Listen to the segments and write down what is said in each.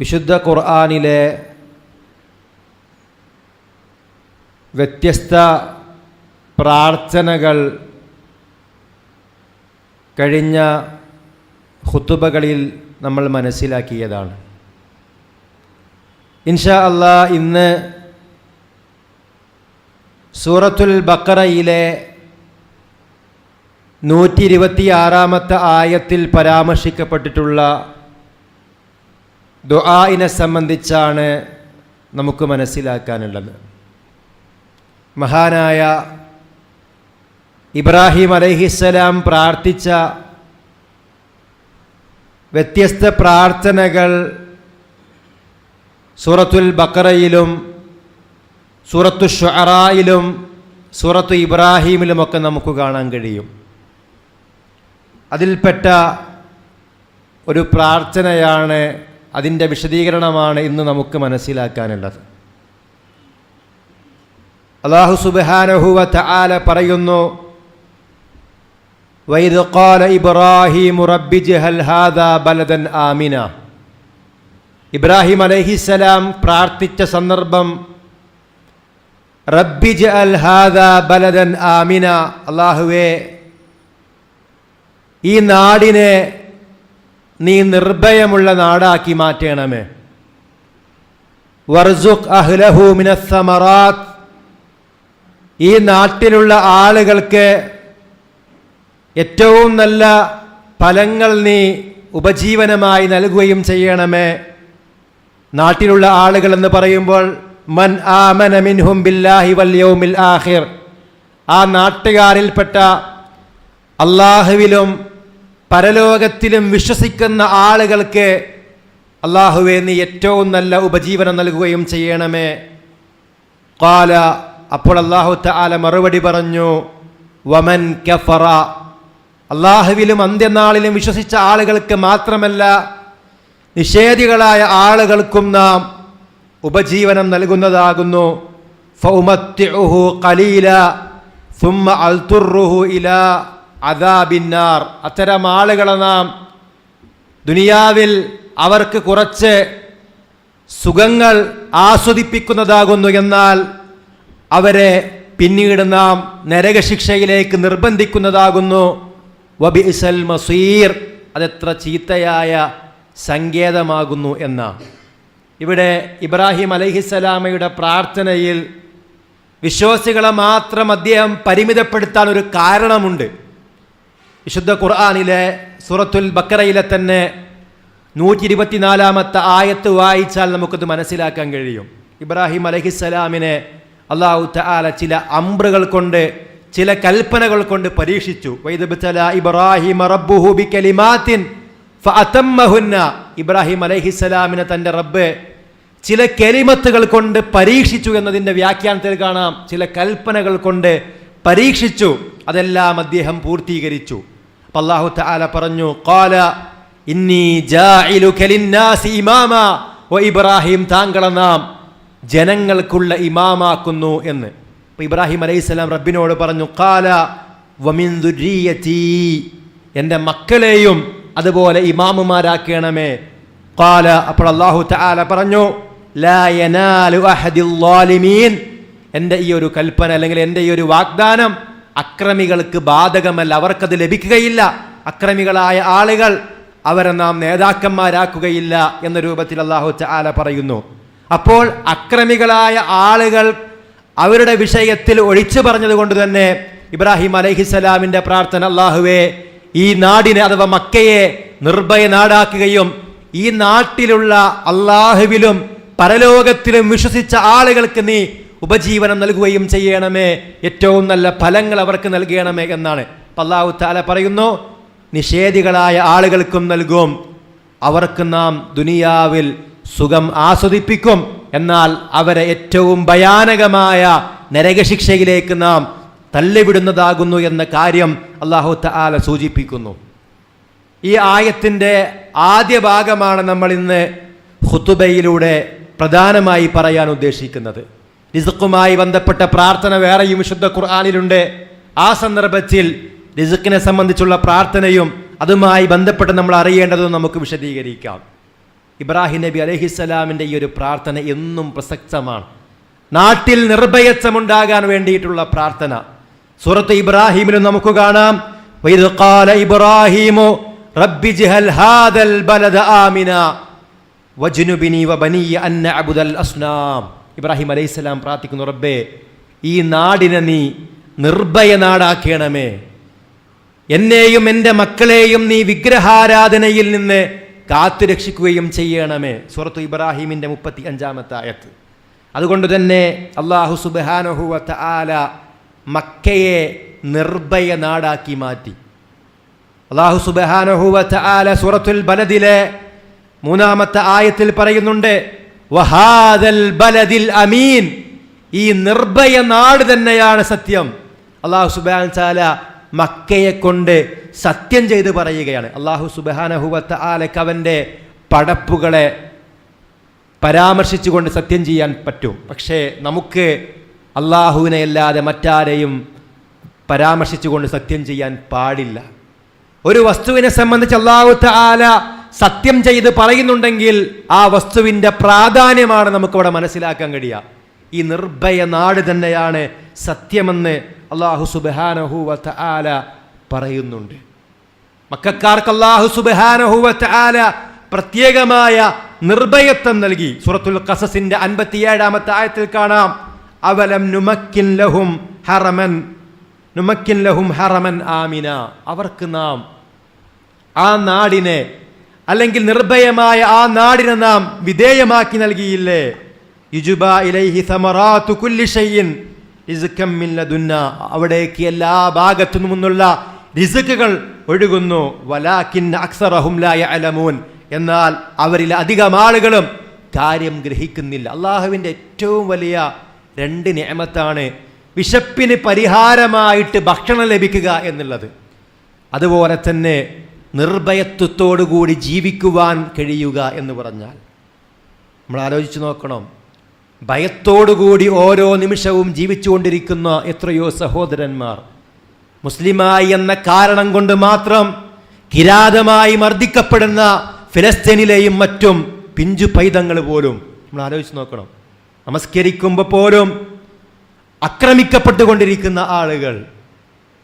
വിശുദ്ധ ഖുർആാനിലെ വ്യത്യസ്ത പ്രാർത്ഥനകൾ കഴിഞ്ഞ ഹുത്തുബകളിൽ നമ്മൾ മനസ്സിലാക്കിയതാണ്. ഇൻഷാ അള്ളാ ഇന്ന് സൂറത്തുൽ ബക്കറയിലെ നൂറ്റി ഇരുപത്തി ആറാമത്തെ ആയത്തിൽ പരാമർശിക്കപ്പെട്ടിട്ടുള്ള ദുആഇനെ സംബന്ധിച്ചാണ് നമുക്ക് മനസ്സിലാക്കാനുള്ളത്. മഹാനായ ഇബ്രാഹിം അലൈഹിസ്സലാം പ്രാർത്ഥിച്ച വ്യത്യസ്ത പ്രാർത്ഥനകൾ സൂറത്തുൽ ബക്കറയിലും സൂറത്തു ഷുഅറായിലും സൂറത്തു ഇബ്രാഹീമിലുമൊക്കെ നമുക്ക് കാണാൻ കഴിയും. അതിൽപ്പെട്ട ഒരു പ്രാർത്ഥനയാണ് അതിന്റെ വിശദീകരണമാണ് ഇന്ന് നമുക്ക് മനസ്സിലാക്കാനുള്ളത്. അള്ളാഹു സുബാനഹുവ ആല പറയുന്നു വൈദ് ഖാല ഇബ്രാഹിം റബ്ബി ബലദൻ ആമിന. ഇബ്രാഹിം അലൈഹിസ്സലാം പ്രാർത്ഥിച്ച സന്ദർഭം റബ്ബി ജഅൽ ഹാദാ ബലദൻ ആമിന. അള്ളാഹുവേ ഈ നാടിനെ നീ നിർഭയമുള്ള നാടാക്കി മാറ്റണമേ. വർസുഖ് അഹ്ലഹൂമിന സമറാത്ത്. ഈ നാട്ടിലുള്ള ആളുകൾക്ക് ഏറ്റവും നല്ല ഫലങ്ങൾ നീ ഉപജീവനമായി നൽകുകയും ചെയ്യണമേ. നാട്ടിലുള്ള ആളുകൾ എന്ന് പറയുമ്പോൾ മൻ ആമന മിൻഹും ബില്ലാഹി വൽ യൗമിൽ ആഖിർ. ആ നാട്ടുകാരിൽപ്പെട്ട അള്ളാഹുവിലും പരലോകത്തിലും വിശ്വസിക്കുന്ന ആളുകൾക്ക് അള്ളാഹുവെ നീ ഏറ്റവും നല്ല ഉപജീവനം നൽകുകയും ചെയ്യണമേ. കാല അപ്പോൾ അള്ളാഹു താല മറുപടി പറഞ്ഞു വമൻ കഫറ. അള്ളാഹുവിലും അന്ത്യനാളിലും വിശ്വസിച്ച ആളുകൾക്ക് മാത്രമല്ല നിഷേധികളായ ആളുകൾക്കും നാം ഉപജീവനം നൽകുന്നതാകുന്നു. ഫൗമത്തിഉഹു ഖലീല സുമ്മ അൽതുറുഹു ഇല അദാബിന്നാർ. അത്തരം ആളുകളെ നാം ദുനിയാവിൽ അവർക്ക് കുറച്ച് സുഖങ്ങൾ ആസ്വദിപ്പിക്കുന്നതാകുന്നു എന്നാൽ അവരെ പിന്നീട് നാം നരകശിക്ഷയിലേക്ക് നിർബന്ധിക്കുന്നതാകുന്നു. വബിഇസൽ മസീർ അതെത്ര ചീത്തയായ സങ്കേതമാകുന്നു എന്ന. ഇവിടെ ഇബ്രാഹിം അലഹിസലാമയുടെ പ്രാർത്ഥനയിൽ വിശ്വാസികളെ മാത്രം അദ്ദേഹം പരിമിതപ്പെടുത്താൻ ഒരു കാരണമുണ്ട്. വിശുദ്ധ ഖുർആാനിലെ സൂറത്തുൽ ബക്കറയിലെ തന്നെ നൂറ്റി ഇരുപത്തിനാലാമത്തെ ആയത്ത് വായിച്ചാൽ നമുക്കത് മനസ്സിലാക്കാൻ കഴിയും. ഇബ്രാഹിം അലഹിസ്സലാമിനെ അള്ളാഹു തആല ചില അമ്രുകൾ കൊണ്ട് ചില കൽപ്പനകൾ കൊണ്ട് പരീക്ഷിച്ചു. ഇബ്രാഹിം ഇബ്രാഹിം അലഹിസ്സലാമിനെ തന്റെ റബ്ബ് ചില കെലിമത്തുകൾ കൊണ്ട് പരീക്ഷിച്ചു എന്നതിന്റെ വ്യാഖ്യാനത്തിൽ കാണാം. ചില കൽപ്പനകൾ കൊണ്ട് പരീക്ഷിച്ചു. അതെല്ലാം അദ്ദേഹം പൂർത്തീകരിച്ചു. അള്ളാഹു തആല പറഞ്ഞു ഖാല ഇന്നി ഇമാമ വ ഇബ്രാഹിം താങ്കളെ നാം ജനങ്ങൾക്കുള്ള ഇമാമാക്കുന്നു എന്ന്. അപ്പോൾ ഇബ്രാഹിം അലൈഹിസ്സലാം റബ്ബിനോട് പറഞ്ഞു ഖാല വമിൻ ദുരിയത്തി എന്റെ മക്കളെയും അതുപോലെ ഇമാമുമാരാക്കണമേ. ഖാല അപ്പോൾ അള്ളാഹു തആല പറഞ്ഞു ലാ യനാലു അഹദിൽ എന്റെ ഈ ഒരു കൽപ്പന അല്ലെങ്കിൽ എന്റെ ഈ ഒരു വാഗ്ദാനം അക്രമികൾക്ക് ബാധകമല്ല അവർക്കത് ലഭിക്കുകയില്ല. അക്രമികളായ ആളുകൾ അവരെ നാം നേതാക്കന്മാരാക്കുകയില്ല എന്ന രൂപത്തിൽ അള്ളാഹു തആല പറയുന്നു. അപ്പോൾ അക്രമികളായ ആളുകൾ അവരുടെ വിഷയത്തിൽ ഒഴിച്ചു പറഞ്ഞതുകൊണ്ട് തന്നെ ഇബ്രാഹിം അലൈഹിസ്സലാമിന്റെ പ്രാർത്ഥന അള്ളാഹുവേ ഈ നാടിനെ അഥവാ മക്കയെ നിർഭയ നാടാക്കുകയും ഈ നാട്ടിലുള്ള അള്ളാഹുവിലും പരലോകത്തിലും വിശ്വസിച്ച ആളുകൾക്ക് നീ ഉപജീവനം നൽകുകയും ചെയ്യണമേ. ഏറ്റവും നല്ല ഫലങ്ങൾ അവർക്ക് നൽകണമേ എന്നാണ്. പല്ലാവു താല പറയുന്നു നിഷേധികളായ ആളുകൾക്കും നൽകും. അവർക്ക് നാം ദുനിയാവിൽ സുഖം ആസ്വദിപ്പിക്കും. എന്നാൽ അവരെ ഏറ്റവും ഭയാനകമായ നരകശിക്ഷയിലേക്ക് നാം തള്ളിവിടുന്നതാകുന്നു എന്ന കാര്യം അള്ളാഹു താല സൂചിപ്പിക്കുന്നു. ഈ ആയത്തിന്റെ ആദ്യ ഭാഗമാണ് നമ്മൾ ഇന്ന് ഹുത്തുബയിലൂടെ പ്രധാനമായി പറയാൻ ഉദ്ദേശിക്കുന്നത്. റിസുക്കുമായി ബന്ധപ്പെട്ട പ്രാർത്ഥന വേറെയും വിശുദ്ധ ഖുർആാനിലുണ്ട്. ആ സന്ദർഭത്തിൽ റിസുക്കിനെ സംബന്ധിച്ചുള്ള പ്രാർത്ഥനയും അതുമായി ബന്ധപ്പെട്ട് നമ്മൾ അറിയേണ്ടതും നമുക്ക് വിശദീകരിക്കാം. ഇബ്രാഹിം നബി അലഹിസ്സലാമിന്റെ ഈ ഒരു പ്രാർത്ഥന എന്നും പ്രസക്തമാണ്. നാട്ടിൽ നിർഭയത്വമുണ്ടാകാൻ വേണ്ടിയിട്ടുള്ള പ്രാർത്ഥന. സൂറത്ത് ഇബ്രാഹിമിനും നമുക്ക് കാണാം. റബ്ബി ഹാദൽ ആമിന വബനിയ അസ്നാം. ഇബ്രാഹിം അലൈഹിസ്സലാം പ്രാർത്ഥിക്കുന്നു റബ്ബേ ഈ നാടിനെ നീ നിർഭയ നാടാക്കണമേ. എന്നെയും എന്റെ മക്കളെയും നീ വിഗ്രഹാരാധനയിൽ നിന്ന് കാത്തു രക്ഷിക്കുകയും ചെയ്യണമേ. സുറത്തു ഇബ്രാഹിമിന്റെ മുപ്പത്തി അഞ്ചാമത്തെ ആയത്ത്. അതുകൊണ്ട് തന്നെ അള്ളാഹു സുബാനഹുവത്ത് ആല മക്കയെ നിർഭയ നാടാക്കി മാറ്റി. അള്ളാഹു സുബാനഹുവത്ത് ആല സുറത്തുൽ ബലദിലെ മൂന്നാമത്തെ ആയത്തിൽ പറയുന്നുണ്ട് വഹാദൽ ബലദിൽ അമീൻ. ഈ നിർഭയ നാട് തന്നെയാണ് സത്യം. അള്ളാഹു സുബാൻ ചാല മക്കയെ കൊണ്ട് സത്യം ചെയ്ത് പറയുകയാണ്. അള്ളാഹു സുബാനഹുവത്ത് ആലക്ക് അവന്റെ പടപ്പുകളെ പരാമർശിച്ചുകൊണ്ട് സത്യം ചെയ്യാൻ പറ്റും. പക്ഷേ നമുക്ക് അള്ളാഹുവിനെ അല്ലാതെ മറ്റാരെയും പരാമർശിച്ചുകൊണ്ട് സത്യം ചെയ്യാൻ പാടില്ല. ഒരു വസ്തുവിനെ സംബന്ധിച്ച് അള്ളാഹു ആല സത്യം ചെയ്ത് പറയുന്നുണ്ടെങ്കിൽ ആ വസ്തുവിന്റെ പ്രാധാന്യമാണ് നമുക്കവിടെ മനസ്സിലാക്കാൻ കഴിയുക. ഈ നിർഭയ നാട് തന്നെയാണ് സത്യമെന്ന് അള്ളാഹു സുബാനഹുവത്ത ആല പറയുന്നുണ്ട്. മക്കാർക്ക് അള്ളാഹു സുബാനഹുവത്ത ആല പ്രത്യേകമായ നിർഭയത്വം നൽകി. സുറത്തുൽ കസസിന്റെ അൻപത്തിയേഴാമത്തെ ആയത്തിൽ കാണാം. അവലം നുമക്കിൻ ലഹും ഹറമൻ നുമക്കിൻ ലഹും ഹറമൻ ആമിന. അവർക്ക് നാം ആ നാടിനെ അല്ലെങ്കിൽ നിർഭയമായ ആ നാടിനെ നാം വിധേയമാക്കി നൽകിയില്ലേ? യുജുബ ഇലൈഹി സമറാത്തു കുല്ലി ഷൈഇൻ റിസ്കം മിൻ ലദുന്ന. അവിടേക്ക് എല്ലാ ഭാഗത്തു നിന്നുള്ള റിസുക്കുകൾ ഒഴുകുന്നു. വലാക്കിൻ അക്സറഹും അലമൂൻ എന്നാൽ അവരിൽ അധികം ആളുകളും കാര്യം ഗ്രഹിക്കുന്നില്ല. അള്ളാഹുവിന്റെ ഏറ്റവും വലിയ രണ്ട് നിയമത്താണ് വിശപ്പിന് പരിഹാരമായിട്ട് ഭക്ഷണം ലഭിക്കുക എന്നുള്ളത്. അതുപോലെ തന്നെ നിർഭയത്വത്തോടുകൂടി ജീവിക്കുവാൻ കഴിയുക എന്ന് പറഞ്ഞാൽ നമ്മൾ ആലോചിച്ച് നോക്കണം. ഭയത്തോടുകൂടി ഓരോ നിമിഷവും ജീവിച്ചുകൊണ്ടിരിക്കുന്ന എത്രയോ സഹോദരന്മാർ മുസ്ലിമായി എന്ന കാരണം കൊണ്ട് മാത്രം കിരാതമായി മർദ്ദിക്കപ്പെടുന്ന ഫിലസ്തീനിലെയും മറ്റും പിഞ്ചു പൈതങ്ങൾ പോലും നമ്മൾ ആലോചിച്ച് നോക്കണം. നമസ്കരിക്കുമ്പോൾ പോലും ആക്രമിക്കപ്പെട്ടുകൊണ്ടിരിക്കുന്ന ആളുകൾ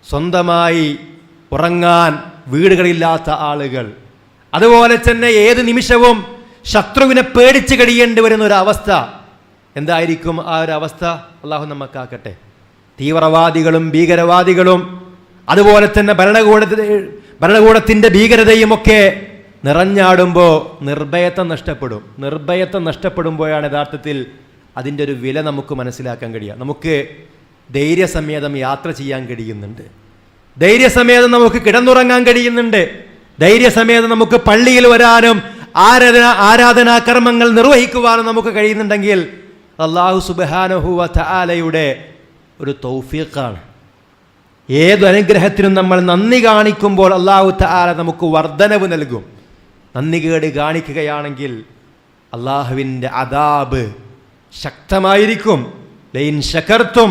സ്വന്തമായി ഉറങ്ങാൻ വീടുകളില്ലാത്ത ആളുകൾ. അതുപോലെ തന്നെ ഏത് നിമിഷവും ശത്രുവിനെ പേടിച്ച് കഴിയേണ്ടി വരുന്ന ഒരു അവസ്ഥ എന്തായിരിക്കും ആ ഒരു അവസ്ഥ അള്ളാഹു നമുക്കാക്കട്ടെ തീവ്രവാദികളും ഭീകരവാദികളും അതുപോലെ തന്നെ ഭരണകൂട ഭരണകൂടത്തിന്റെ ഭീകരതയും ഒക്കെ നിറഞ്ഞാടുമ്പോൾ നിർഭയത്വം നഷ്ടപ്പെടും. നിർഭയത്വം നഷ്ടപ്പെടുമ്പോഴാണ് യഥാർത്ഥത്തിൽ അതിന്റെ ഒരു വില നമുക്ക് മനസ്സിലാക്കാൻ കഴിയുക. നമുക്ക് ധൈര്യസമേതം യാത്ര ചെയ്യാൻ കഴിയുന്നുണ്ട്. ധൈര്യസമേതം നമുക്ക് കിടന്നുറങ്ങാൻ കഴിയുന്നുണ്ട്. ധൈര്യസമേതം നമുക്ക് പള്ളിയിൽ വരാനും ആരാധന ആരാധനാ കർമ്മങ്ങൾ നിർവഹിക്കുവാനും നമുക്ക് കഴിയുന്നുണ്ടെങ്കിൽ അള്ളാഹു സുബാനഹുവ തആലയുടെ ഒരു തൗഫീഖാണ്. ഏതു അനുഗ്രഹത്തിനും നമ്മൾ നന്ദി കാണിക്കുമ്പോൾ അള്ളാഹു തആല നമുക്ക് വർധനവ് നൽകും. നന്ദി കേട് കാണിക്കുകയാണെങ്കിൽ അള്ളാഹുവിന്റെ അദാബ് ശക്തമായിരിക്കും. ലൈൻ ശകർത്തും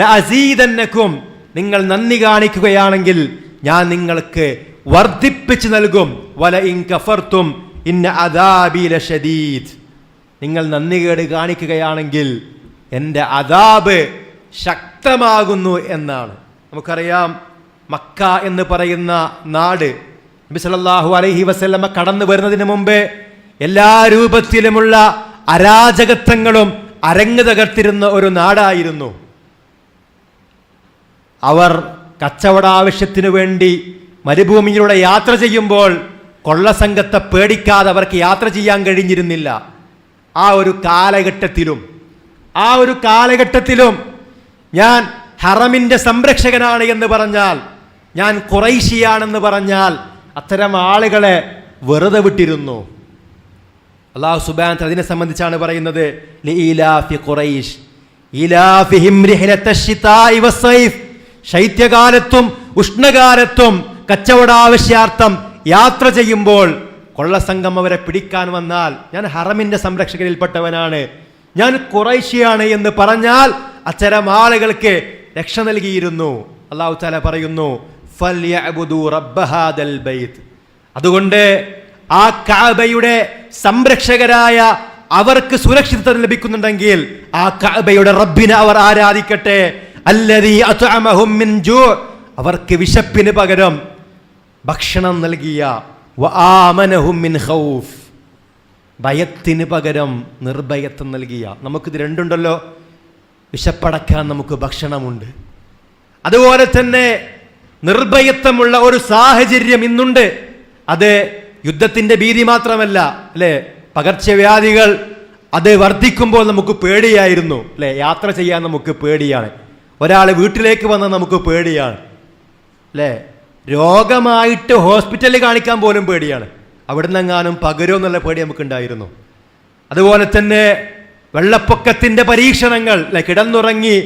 ലഅസീദന്നക്കും നിങ്ങൾ നന്ദി കാണിക്കുകയാണെങ്കിൽ ഞാൻ നിങ്ങൾക്ക് വർദ്ധിപ്പിച്ച് നൽകും. വല ഇൻ കഫർത്തും ഇന്ന അദാബില ഷദീദ് നിങ്ങൾ നന്ദി കേട് കാണിക്കുകയാണെങ്കിൽ എന്റെ അദാബ് ശക്തമാകുന്നു എന്നാണ്. നമുക്കറിയാം മക്ക എന്ന് പറയുന്ന നാട് നബി അലൈഹി വസല്ലമ കടന്നു വരുന്നതിന് മുമ്പേ എല്ലാ രൂപത്തിലുമുള്ള അരാജകത്വങ്ങളും അരങ്ങ് തകർത്തിരുന്ന ഒരു നാടായിരുന്നു. അവർ കച്ചവട ആവശ്യത്തിനു വേണ്ടി മരുഭൂമിയിലൂടെ യാത്ര ചെയ്യുമ്പോൾ കൊള്ളസംഘത്തെ പേടിക്കാതെ അവർക്ക് യാത്ര ചെയ്യാൻ കഴിഞ്ഞിരുന്നില്ല. ആ ഒരു കാലഘട്ടത്തിലും ആ ഒരു കാലഘട്ടത്തിലും ഞാൻ ഹറമിന്റെ സംരക്ഷകനാണ് എന്ന് പറഞ്ഞാൽ ഞാൻ കുറൈശിയാണെന്ന് പറഞ്ഞാൽ അത്തരം ആളുകളെ വെറുതെ വിട്ടിരുന്നു. അള്ളാഹു സുബാൻ അതിനെ സംബന്ധിച്ചാണ് പറയുന്നത് ലീലാഫി ശൈത്യകാലത്തും ഉഷ്ണകാലത്തും കച്ചവടാവശ്യാർത്ഥം യാത്ര ചെയ്യുമ്പോൾ കൊള്ളസംഘം അവരെ പിടിക്കാൻ വന്നാൽ ഞാൻ ഹറമിന്റെ സംരക്ഷകരിൽപ്പെട്ടവനാണ്. ഞാൻ കുറൈശിയാണ് എന്ന് പറഞ്ഞാൽ അച്ചരം ആളുകൾക്ക് രക്ഷ നൽകിയിരുന്നു. അള്ളാഹു താല പറയുന്നു അതുകൊണ്ട് ആ കാബയുടെ സംരക്ഷകരായ അവർക്ക് സുരക്ഷിതത്വം ലഭിക്കുന്നുണ്ടെങ്കിൽ ആ കാബയുടെ റബ്ബിനെ അവർ ആരാധിക്കട്ടെ. അവർക്ക് വിശപ്പിന് പകരം ഭക്ഷണം നൽകിയ ഖൗഫ്. ഭയത്തിന് പകരം നിർഭയത്വം നൽകിയ. നമുക്കിത് രണ്ടുണ്ടല്ലോ. വിശപ്പടക്കാൻ നമുക്ക് ഭക്ഷണമുണ്ട്. അതുപോലെ തന്നെ നിർഭയത്വമുള്ള ഒരു സാഹചര്യം ഇന്നുണ്ട്. അത് യുദ്ധത്തിന്റെ ഭീതി മാത്രമല്ല അല്ലേ? പകർച്ചവ്യാധികൾ അത് വർദ്ധിക്കുമ്പോൾ നമുക്ക് പേടിയായിരുന്നു അല്ലേ? യാത്ര ചെയ്യാൻ നമുക്ക് പേടിയാണ്. ഒരാൾ വീട്ടിലേക്ക് വന്നാൽ നമുക്ക് പേടിയാണ്. അല്ലേ രോഗമായിട്ട് ഹോസ്പിറ്റലിൽ കാണിക്കാൻ പോലും പേടിയാണ്. അവിടുന്ന് എങ്ങാനും പകരോ എന്നുള്ള പേടി നമുക്കുണ്ടായിരുന്നു. അതുപോലെ തന്നെ വെള്ളപ്പൊക്കത്തിന്റെ പരീക്ഷണങ്ങൾ കിടന്നുറങ്ങി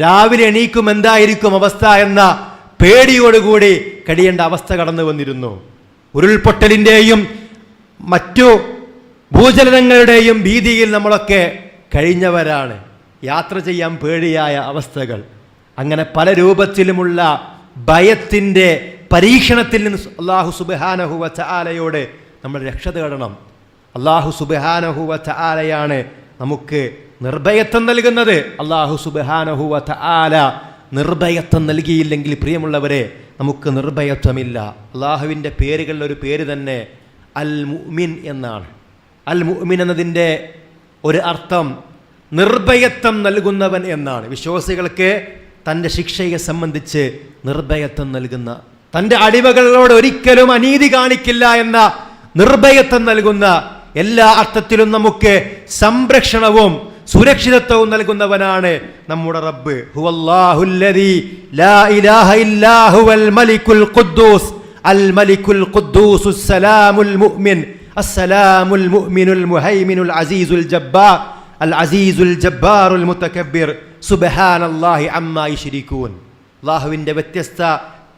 രാവിലെ എണീക്കും എന്തായിരിക്കും അവസ്ഥ എന്ന പേടിയോടുകൂടി കഴിയേണ്ട അവസ്ഥ കടന്നു വന്നിരുന്നു. ഉരുൾപൊട്ടലിന്റെയും മറ്റു ഭൂചലനങ്ങളുടെയും ഭീതിയിൽ നമ്മളൊക്കെ കഴിഞ്ഞവരാണ്. യാത്ര ചെയ്യാൻ പേടിയായ അവസ്ഥകൾ. അങ്ങനെ പല രൂപത്തിലുമുള്ള ഭയത്തിന്റെ പരീക്ഷണത്തിൽ നിന്ന് അള്ളാഹു സുബാനഹുവ ചാലയോട് നമ്മൾ രക്ഷ തേടണം. അള്ളാഹു സുബാനഹുവ ചാലയാണ് നമുക്ക് നിർഭയത്വം നൽകുന്നത്. അള്ളാഹു വ ചാല നിർഭയത്വം നൽകിയില്ലെങ്കിൽ പ്രിയമുള്ളവരെ നമുക്ക് നിർഭയത്വമില്ല. അള്ളാഹുവിന്റെ പേരുകളിലൊരു പേര് തന്നെ അൽ മുഅ്മിൻ എന്നാണ്. അൽ മുഅ്മിൻ എന്നതിന്റെ ഒരു അർത്ഥം നിർഭയത്വം നൽകുന്നവൻ എന്നാണ്. വിശ്വാസികൾക്ക് തന്റെ ശിക്ഷയെ സംബന്ധിച്ച് നിർഭയത്വം നൽകുന്ന തന്റെ അടിമകളോട് ഒരിക്കലും അനീതി കാണിക്കില്ല എന്ന നിർഭയത്വം നൽകുന്ന എല്ലാ അർത്ഥത്തിലും നമുക്ക് സംരക്ഷണവും സുരക്ഷിതത്വവും നൽകുന്നവനാണ് നമ്മുടെ റബ്ബ്. ഹുവല്ലാഹുല്ലദി ലാ ഇലാഹ ഖുദ്ദൂസ്. അൽ മുഅ്മിൻ. അസ്സലാമുൽ മുഅ്മിനുൽ മുഹൈമിനുൽ അസീസുൽ ജബ്ബാർ അൽ അസീസുൽ ജബ്ബാറുൽ സുബഹാൻ സുബ്ഹാനല്ലാഹി അമ്മാ യുശ്രികൂൻ അല്ലാഹുവിന്റെ വ്യത്യസ്ത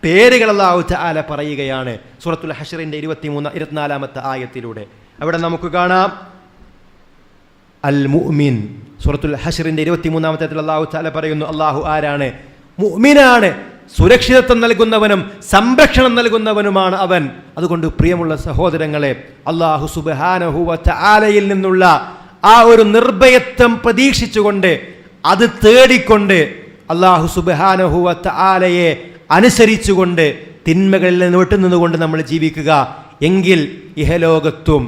പേരുകൾ അള്ളാഹു തആല പറയുകയാണ്. സൂറത്തുൽ ഇരുപത്തി ഇരുപത്തിമൂന്ന് ഇരുപത്തിനാലാമത്തെ ആയത്തിലൂടെ. അവിടെ നമുക്ക് കാണാം. അൽ മുഅ്മിൻ സൂറത്തുൽ ഹഷറിന്റെ ഇരുപത്തിമൂന്നാമത്തെ അള്ളാഹു താല പറയുന്നു അള്ളാഹു ആരാണ്? മുഅ്മിനാണ്. സുരക്ഷിതത്വം നൽകുന്നവനും സംരക്ഷണം നൽകുന്നവനുമാണ് അവൻ. അതുകൊണ്ട് പ്രിയമുള്ള സഹോദരങ്ങളെ അള്ളാഹു സുബാനഹുവ ആലയിൽ നിന്നുള്ള ആ ഒരു നിർഭയത്വം പ്രതീക്ഷിച്ചുകൊണ്ട് അത് തേടിക്കൊണ്ട് അള്ളാഹു സുബാനഹുവത്ത് ആലയെ അനുസരിച്ചുകൊണ്ട് തിന്മകളിൽ നിന്ന് വിട്ടുനിന്നുകൊണ്ട് നമ്മൾ ജീവിക്കുക. എങ്കിൽ ഇഹലോകത്തും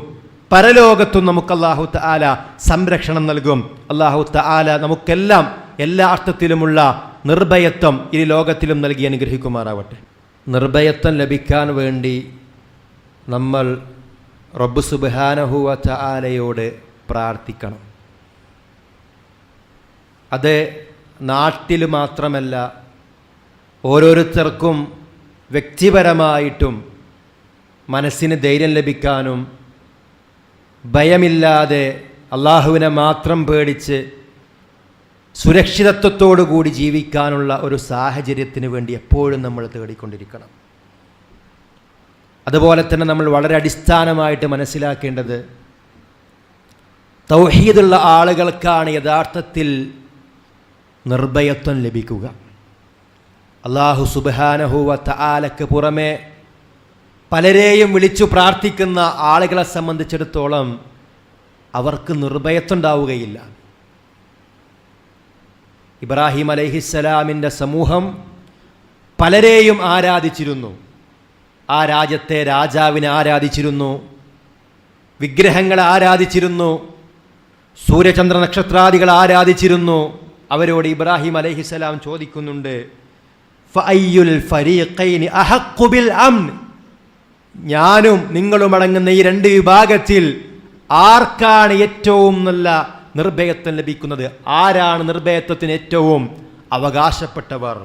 പരലോകത്തും നമുക്ക് അള്ളാഹു താല സംരക്ഷണം നൽകും. അള്ളാഹു താല നമുക്കെല്ലാം എല്ലാ അർത്ഥത്തിലുമുള്ള നിർഭയത്വം ഈ ലോകത്തിലും നൽകി അനുഗ്രഹിക്കുമാറാവട്ടെ. നിർഭയത്വം ലഭിക്കാൻ വേണ്ടി നമ്മൾ റബ്ബ് സുബാനഹുവ താലയോട് പ്രാർത്ഥിക്കണം. അത് നാട്ടിൽ മാത്രമല്ല ഓരോരുത്തർക്കും വ്യക്തിപരമായിട്ടും മനസ്സിന് ധൈര്യം ലഭിക്കാനും ഭയമില്ലാതെ അള്ളാഹുവിനെ മാത്രം പേടിച്ച് സുരക്ഷിതത്വത്തോടു കൂടി ജീവിക്കാനുള്ള ഒരു സാഹചര്യത്തിന് വേണ്ടി എപ്പോഴും നമ്മൾ തേടിക്കൊണ്ടിരിക്കണം. അതുപോലെ തന്നെ നമ്മൾ വളരെ അടിസ്ഥാനമായിട്ട് മനസ്സിലാക്കേണ്ടത് തൗഹീദുള്ള ആളുകൾക്കാണ് യഥാർത്ഥത്തിൽ നിർഭയത്വം ലഭിക്കുക. അള്ളാഹു സുബാനഹുവ തആലക്ക് പുറമെ പലരെയും വിളിച്ചു പ്രാർത്ഥിക്കുന്ന ആളുകളെ സംബന്ധിച്ചിടത്തോളം അവർക്ക് നിർഭയത്വം ഉണ്ടാവുകയില്ല. ഇബ്രാഹിം അലഹിസ്സലാമിന്റെ സമൂഹം പലരെയും ആരാധിച്ചിരുന്നു. ആ രാജ്യത്തെ രാജാവിനെ ആരാധിച്ചിരുന്നു. വിഗ്രഹങ്ങളെ ആരാധിച്ചിരുന്നു. സൂര്യചന്ദ്ര നക്ഷത്രാദികൾ ആരാധിച്ചിരുന്നു? അവരോട് ഇബ്രാഹിം അലൈഹിസ്സലാം ചോദിക്കുന്നുണ്ട് ഞാനും നിങ്ങളും അടങ്ങുന്ന ഈ രണ്ട് വിഭാഗത്തിൽ ആർക്കാണ് ഏറ്റവും നല്ല നിർഭയത്വം ലഭിക്കുന്നത്? ആരാണ് നിർഭയത്വത്തിന് ഏറ്റവും അവകാശപ്പെട്ടവർ?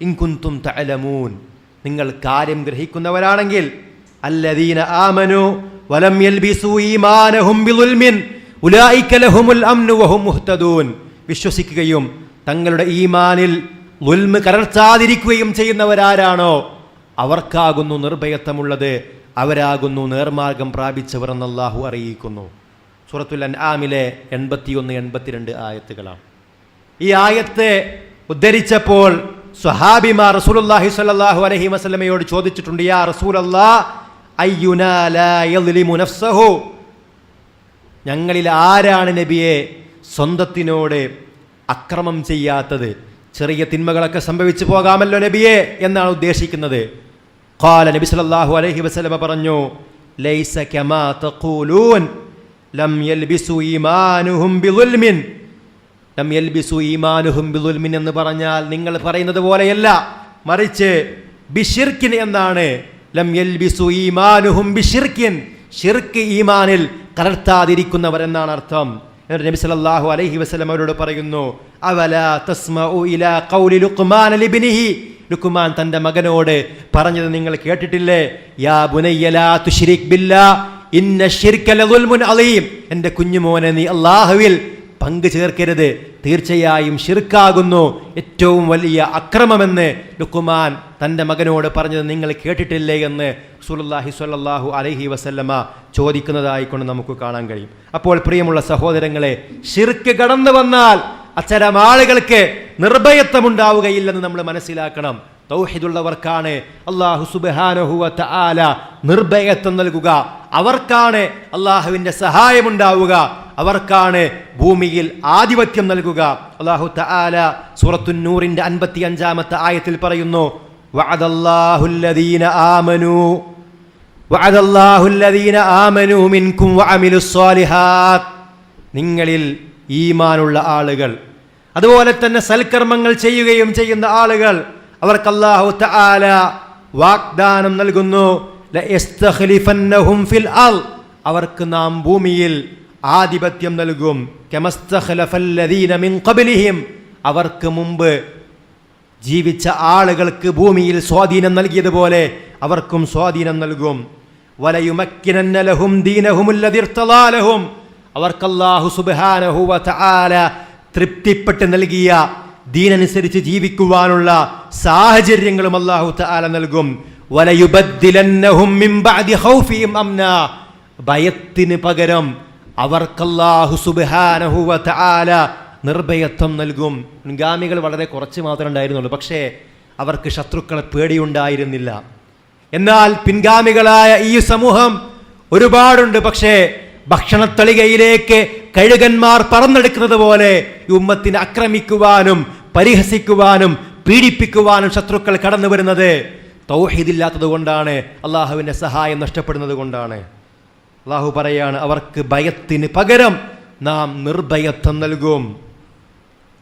ഇൻകുന്തും തലമൂൻ നിങ്ങൾ കാര്യം ഗ്രഹിക്കുന്നവരാണെങ്കിൽ അല്ലദീന ആമനു വലം യൽബിസു ഈമാനഹും ബിളുൽമിൻ അംനു വിശ്വസിക്കുകയും തങ്ങളുടെ ഈമാനിൽ ഉൽമ കലർച്ചാതിരിക്കുകയും ചെയ്യുന്നവരാരാണോ? അവർക്കാകുന്നു നിർഭയത്വമുള്ളത്. അവരാകുന്നു നേർമാർഗം പ്രാപിച്ചവർ എന്ന് അല്ലാഹു അറിയിക്കുന്നു. സൂറത്തുൽ അൻആമിലെ എൺപത്തിയൊന്ന് എൺപത്തിരണ്ട് ആയത്തുകളാണ്. ഈ ആയത്തെ ഉദ്ധരിച്ചപ്പോൾ സ്വഹാബിമാർ റസൂലുള്ളാഹി സ്വല്ലല്ലാഹു അലൈഹി വസല്ലമയോട് ചോദിച്ചിട്ടുണ്ട് യാ റസൂലല്ലാ അയ്യുനാ ലാ യദ്ലിമു നഫ്സഹു? ഞങ്ങളിൽ ആരാണ് നബിയെ സ്വന്തത്തിനോട് അക്രമം ചെയ്യാത്തത്? ചെറിയ തിന്മകളൊക്കെ സംഭവിച്ചു പോകാമല്ലോ നബിയെ എന്നാണ് ഉദ്ദേശിക്കുന്നത്. ഖാല നബി സല്ലല്ലാഹു അലൈഹി വസല്ലമ പറഞ്ഞു ലൈസ കമാ തഖൂലൂൻ ലം യൽബിസു ഈമാനുഹും ബിളുൽമിൻ ലം യൽബിസു ഈമാനുഹും ബിളുൽമിൻ എന്ന് പറഞ്ഞാൽ നിങ്ങൾ പറയുന്നത് പോലെയല്ല മറിച്ച് ബിഷിർക്കിൻ എന്നാണ്. ലം യൽബിസു ഈമാനുഹും ബിഷിർക്കിൻ. ഷിർക്ക് ഈമാനിൽ കലർത്താതിരിക്കുന്നവർ എന്നാണ് അർത്ഥം. എന്നിട്ട് നബി സല്ലല്ലാഹു അലൈഹി വസല്ലം അവരോട് പറയുന്നു അവല തസ്മഉ ഇലാ ഖൗലി ലുഖ്മാൻ ലിബ്നിഹി? ലുഖ്മാൻ തന്റെ മകനോട് പറഞ്ഞത് നിങ്ങൾ കേട്ടിട്ടില്ലേ? യാ ബുനയ്യലാ തുശ്രിക് ബില്ലാ ഇന്ന ലദുൽമുൻ അലീം. എന്റെ കുഞ്ഞുമോനെ നീ അല്ലാഹുവിൽ പങ്കു ചേർക്കരുത്. തീർച്ചയായും ഷിർക്കാകുന്നു ഏറ്റവും വലിയ അക്രമമെന്ന് ലുക്കുമാൻ തന്റെ മകനോട് പറഞ്ഞത് നിങ്ങൾ കേട്ടിട്ടില്ലേ എന്ന് സുലല്ലാഹി സ്വല്ലല്ലാഹു അലഹി വസല്ലമ ചോദിക്കുന്നതായിക്കൊണ്ട് നമുക്ക് കാണാൻ കഴിയും. അപ്പോൾ പ്രിയമുള്ള സഹോദരങ്ങളെ ഷിർക്ക് കടന്നു വന്നാൽ അച്ചരം ആളുകൾക്ക് നിർഭയത്വമുണ്ടാവുകയില്ലെന്ന് നമ്മൾ മനസ്സിലാക്കണം. തൗഹിദുള്ളവർക്കാണ് അള്ളാഹു സുബാനഹുവ ആല നിർഭയത്വം നൽകുക. അവർക്കാണ് അള്ളാഹുവിന്റെ സഹായമുണ്ടാവുക. അവർക്കാണ് ഭൂമിയിൽ ആധിപത്യം നൽകുക. അള്ളാഹു തആല സൂറത്തുന്നൂറിന്റെ അൻപത്തി അഞ്ചാമത്തെ ആയത്തിൽ പറയുന്നു വഅദല്ലാഹുല്ലദീന ആമനു വഅദല്ലാഹുല്ലദീന നിങ്ങളിൽ ഈമാനുള്ള ആളുകൾ അതുപോലെ തന്നെ സൽക്കർമ്മങ്ങൾ ചെയ്യുകയും ചെയ്യുന്ന ആളുകൾ അവർക്ക് അല്ലാഹു തആല വാഗ്ദാനം നൽകുന്നു. ഫിൽ അർൾ അവർക്ക് നാം ഭൂമിയിൽ ആധിപത്യം നൽകും. മിൻ ഖബ്ലിഹിം. അവർക്ക് മുമ്പ് ജീവിച്ച ആളുകൾക്ക് ഭൂമിയിൽ സ്വാധീനം നൽകിയതുപോലെ അവർക്കും സ്വാധീനം നൽകും. വലയുമക്കിനന്ന ലഹും ദീനഹും ഇർത്തദാ ലഹും. അവർക്ക് അല്ലാഹു സുബ്ഹാനഹു വ തആല തൃപ്തിപ്പെട്ട് നൽകിയ ദീനനുസരിച്ച് ജീവിക്കുവാനുള്ള സാഹചര്യങ്ങളും അള്ളാഹു താല നൽകും. ഭയത്തിന് പകരം അവർക്കല്ലാഹു സുബ്ഹാനഹു താല നിർഭയത്വം നൽകും. മുൻഗാമികൾ വളരെ കുറച്ച് മാത്രമേ ഉണ്ടായിരുന്നുള്ളൂ. പക്ഷേ അവർക്ക് ശത്രുക്കളെ പേടിയുണ്ടായിരുന്നില്ല. എന്നാൽ പിൻഗാമികളായ ഈ സമൂഹം ഒരുപാടുണ്ട്. പക്ഷേ ഭക്ഷണത്തളികയിലേക്ക് കഴുകന്മാർ പറന്നെടുക്കുന്നത് പോലെ ഉമ്മത്തിനെ ആക്രമിക്കുവാനും പരിഹസിക്കുവാനും പീഡിപ്പിക്കുവാനും ശത്രുക്കൾ കടന്നു വരുന്നത് തൗഹീദില്ലാത്തത് കൊണ്ടാണ്. അള്ളാഹുവിന്റെ സഹായം നഷ്ടപ്പെടുന്നത് കൊണ്ടാണ്. അള്ളാഹു പറയാണ് അവർക്ക് ഭയത്തിന് പകരം നാം നിർഭയത്വം നൽകും.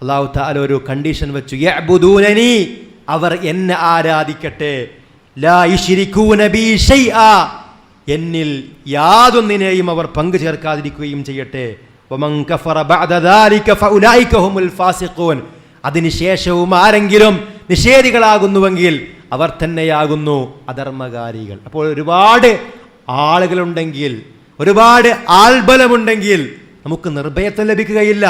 അള്ളാഹു താല ഒരു കണ്ടീഷൻ വെച്ചു യബുദൂനനി അവർ എന്നെ ആരാധിക്കട്ടെ. എന്നിൽ യാതൊന്നിനെയും അവർ പങ്കു ചേർക്കാതിരിക്കുകയും ചെയ്യട്ടെ. അതിനുശേഷവും ആരെങ്കിലും നിഷേധികളാകുന്നുവെങ്കിൽ അവർ തന്നെയാകുന്നു അധർമ്മകാരികൾ. അപ്പോൾ ഒരുപാട് ആളുകളുണ്ടെങ്കിൽ ഒരുപാട് ആൾബലമുണ്ടെങ്കിൽ നമുക്ക് നിർഭയത്വം ലഭിക്കുകയില്ല.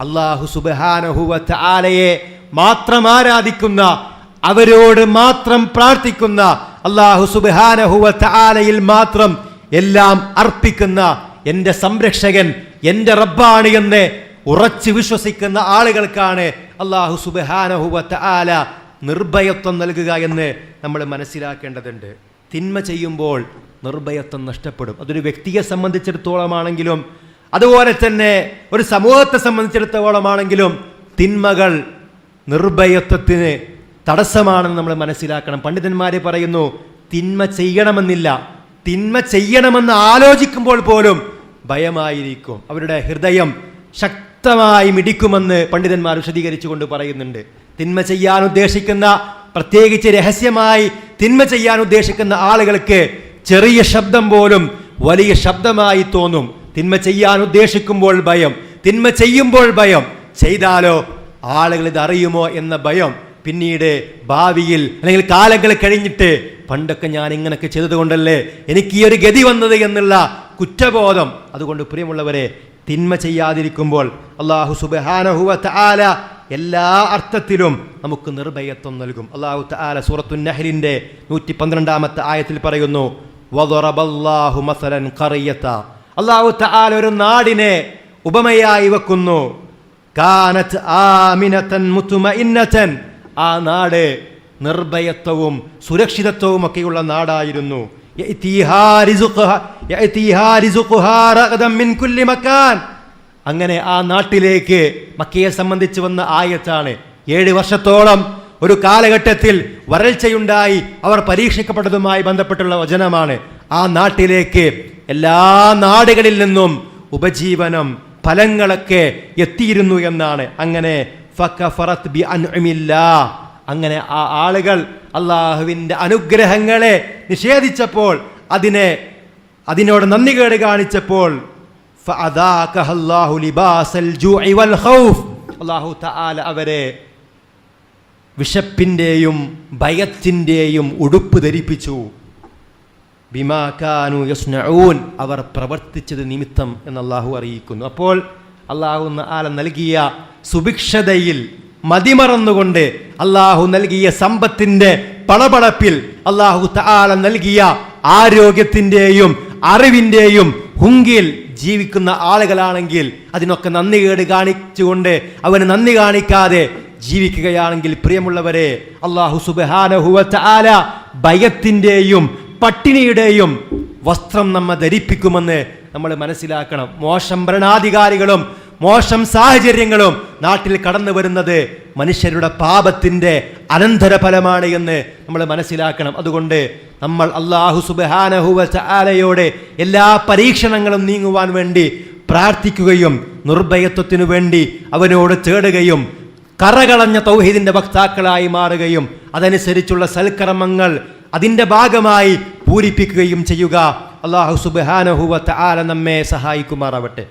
അള്ളാഹു സുബഹാനഹുവത്ത് ആലയെ മാത്രം ആരാധിക്കുന്ന അവരോട് മാത്രം പ്രാർത്ഥിക്കുന്ന അള്ളാഹു സുബഹാനഹുവത്ത് ആലയിൽ മാത്രം എല്ലാം അർപ്പിക്കുന്ന എന്റെ സംരക്ഷകൻ എന്റെ റബ്ബാണ് എന്ന് ഉറച്ചു വിശ്വസിക്കുന്ന ആളുകൾക്കാണ് അള്ളാഹു സുബാനഹുവ ആല നിർഭയത്വം നൽകുക എന്ന് നമ്മൾ മനസ്സിലാക്കേണ്ടതുണ്ട്. തിന്മ ചെയ്യുമ്പോൾ നിർഭയത്വം നഷ്ടപ്പെടും. അതൊരു വ്യക്തിയെ സംബന്ധിച്ചിടത്തോളമാണെങ്കിലും അതുപോലെ തന്നെ ഒരു സമൂഹത്തെ സംബന്ധിച്ചിടത്തോളമാണെങ്കിലും തിന്മകൾ നിർഭയത്വത്തിന് തടസ്സമാണെന്ന് നമ്മൾ മനസ്സിലാക്കണം. പണ്ഡിതന്മാർ പറയുന്നു തിന്മ ചെയ്യണമെന്നില്ല. തിന്മ ചെയ്യണമെന്ന് ആലോചിക്കുമ്പോൾ പോലും ഭയമായിരിക്കും. അവരുടെ ഹൃദയം ശക്തമായി മിടിക്കുമെന്ന് പണ്ഡിതന്മാർ വിശദീകരിച്ചുകൊണ്ട് പറയുന്നുണ്ട്. തിന്മ ചെയ്യാൻ ഉദ്ദേശിക്കുന്ന പ്രത്യേകിച്ച് രഹസ്യമായി തിന്മ ചെയ്യാൻ ഉദ്ദേശിക്കുന്ന ആളുകൾക്ക് ചെറിയ ശബ്ദം പോലും വലിയ ശബ്ദമായി തോന്നും. തിന്മ ചെയ്യാൻ ഉദ്ദേശിക്കുമ്പോൾ ഭയം. തിന്മ ചെയ്യുമ്പോൾ ഭയം. ചെയ്താലോ ആളുകൾ ഇത് അറിയുമോ എന്ന ഭയം. പിന്നീട് ഭാവിയിൽ അല്ലെങ്കിൽ കാലങ്ങൾ കഴിഞ്ഞിട്ട് പണ്ടൊക്കെ ഞാൻ ഇങ്ങനൊക്കെ ചെയ്തതുകൊണ്ടല്ലേ എനിക്ക് ഈ ഒരു ഗതി വന്നത് എന്നുള്ള കുറ്റബോധം. അതുകൊണ്ട് പ്രിയമുള്ളവരെ തിന്മ ചെയ്യാതിരിക്കുമ്പോൾ അള്ളാഹു സുബാനഹുവ ആല എല്ലാ അർത്ഥത്തിലും നമുക്ക് നിർഭയത്വം നൽകും. അള്ളാഹു തആല സൂറത്തു നഹ്ലിന്റെ നൂറ്റി പന്ത്രണ്ടാമത്തെ ആയത്തിൽ പറയുന്നു വദറബല്ലാഹു മസലൻ ഖറിയത അള്ളാഹു തആല ഒരു നാടിനെ ഉപമയായി വെക്കുന്നു. കാനത്ത് ആമിനതൻ മുത്തുമഇന്നതൻ. ആ നാട് നിർഭയത്വവും സുരക്ഷിതത്വവും ഒക്കെയുള്ള നാടായിരുന്നു. അങ്ങനെ ആ നാട്ടിലേക്ക് മക്കയെ സംബന്ധിച്ച് വന്ന ആയത്താണ്. ഏഴ് വർഷത്തോളം ഒരു കാലഘട്ടത്തിൽ വരൾച്ചയുണ്ടായി അവർ പരീക്ഷിക്കപ്പെട്ടതുമായി ബന്ധപ്പെട്ടുള്ള വചനമാണ്. ആ നാട്ടിലേക്ക് എല്ലാ നാടുകളിൽ നിന്നും ഉപജീവനം ഫലങ്ങളൊക്കെ എത്തിയിരുന്നു എന്നാണ്. അങ്ങനെ ഫറത്ത് ബി അൻഉമില്ലാ. അങ്ങനെ ആ ആളുകൾ അള്ളാഹുവിന്റെ അനുഗ്രഹങ്ങളെ നിഷേധിച്ചപ്പോൾ അതിനെ അതിനോട് നന്ദി കേട് കാണിച്ചപ്പോൾ അള്ളാഹു അവരെ വിശപ്പിന്റെയും ഭയത്തിന്റെയും ഉടുപ്പ് ധരിപ്പിച്ചു. ബിമാക്കാനു യസ്നഊൻ. അവർ പ്രവർത്തിച്ചത് നിമിത്തം എന്ന് അള്ളാഹു അറിയിക്കുന്നു. അപ്പോൾ അള്ളാഹു ആല നൽകിയ സുഭിക്ഷതയിൽ മതിമറന്നുകൊണ്ട് അള്ളാഹു നൽകിയ സമ്പത്തിന്റെ പളപളപ്പിൽ അള്ളാഹു താല നൽകിയ ആരോഗ്യത്തിന്റെയും അറിവിന്റെയും ഹുങ്കിൽ ജീവിക്കുന്ന ആളുകളാണെങ്കിൽ അതിനൊക്കെ നന്ദി കേട് കാണിച്ചുകൊണ്ട് അവന് നന്ദി കാണിക്കാതെ ജീവിക്കുകയാണെങ്കിൽ പ്രിയമുള്ളവരെ അള്ളാഹു സുബാനഹുവ ആല ഭയത്തിന്റെയും പട്ടിണിയുടെയും വസ്ത്രം നമ്മെ ധരിപ്പിക്കുമെന്ന് നമ്മൾ മനസ്സിലാക്കണം. മോശം ഭരണാധികാരികളും മോശം സാഹചര്യങ്ങളും നാട്ടിൽ കടന്നു വരുന്നത് മനുഷ്യരുടെ പാപത്തിന്റെ അനന്തരഫലമാണ് എന്ന് നമ്മൾ മനസ്സിലാക്കണം. അതുകൊണ്ട് നമ്മൾ അള്ളാഹു സുബാനഹുവ ചാലയോടെ എല്ലാ പരീക്ഷണങ്ങളും നീങ്ങുവാൻ വേണ്ടി പ്രാർത്ഥിക്കുകയും നിർഭയത്വത്തിനു വേണ്ടി അവനോട് തേടുകയും കറകളഞ്ഞ തൗഹീദിന്റെ വക്താക്കളായി മാറുകയും അതനുസരിച്ചുള്ള സൽക്കർമ്മങ്ങൾ അതിന്റെ ഭാഗമായി പൂരിപ്പിക്കുകയും ചെയ്യുക. അള്ളാഹു സുബാനഹുവ ആല നമ്മെ സഹായിക്കുമാറാവട്ടെ.